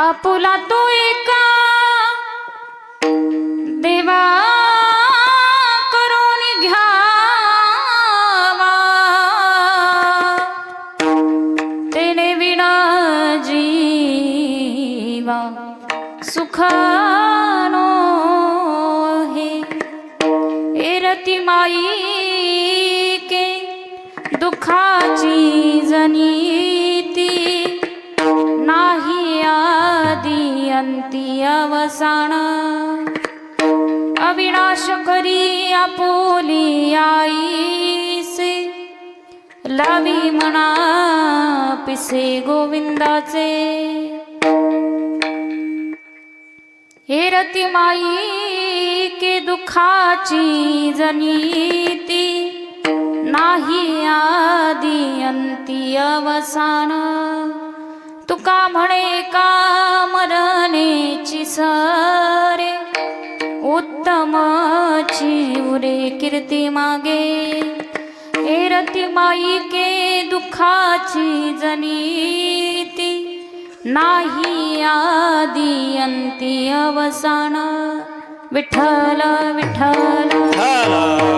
आपुला तो एका देवा करून घ्यावा. तेने विना जीवा सुखानो हे. एरती माई के दुखाची जनी आदी अंती अवसान। अविनाश करी आपुली आईसे। लावी म्हणा पिसे गोविंदाचे। हे रती माई के दुखाची जनीती। नाही आदी अंती अवसान। तुका म्हणे का सारे उत्तमाची उरे कीर्ती मागे. एरती रती माई के दुःखाची जनीती. नाही आदी अंती अवसाना. विठ्ठल. विठ्ठल.